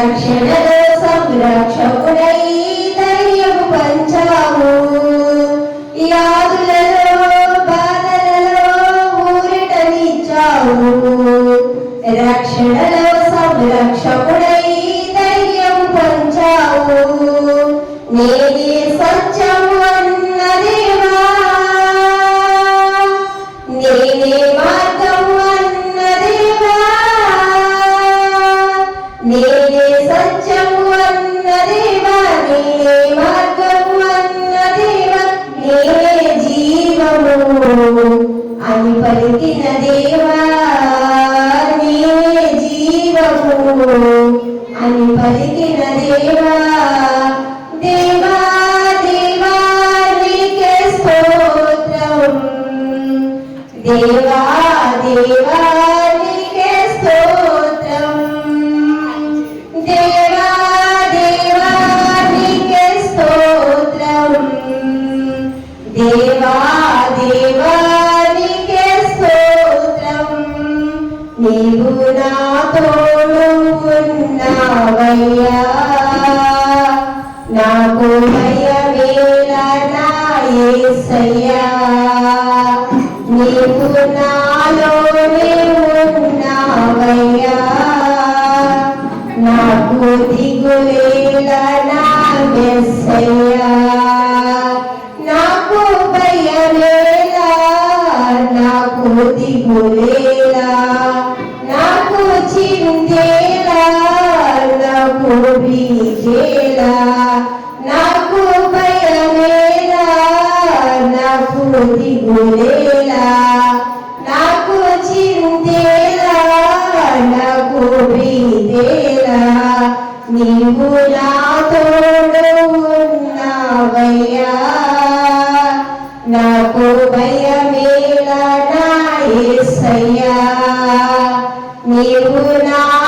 రక్షణలో సంరక్షకుడై ధైర్యం పంచావు వ్యాధులలో బాధలలో ఊరిటనిచ్చావు రక్షణలో సంరక్షకుడై ధైర్యం పంచావు నేనే దేవా దేవా నీకే స్తోత్రం. దేవా దేవా నీకే స్తోత్రం. దేవా దేవా నీకే స్తోత్రం. నీవు నా ఉన్నావయ్యా. నాకు భయమేలా నా నీవు నాలోనే ఉన్నావయ్యా. నాకు దిగులేలా నా మెస్సయ్యా. నాకు భయమేలా నాకు దిగులేలా నాకు చిందేలా నాకు బీజేలా నాకు భయమేలా నాకు దిగులేలా నీవు నాలోనే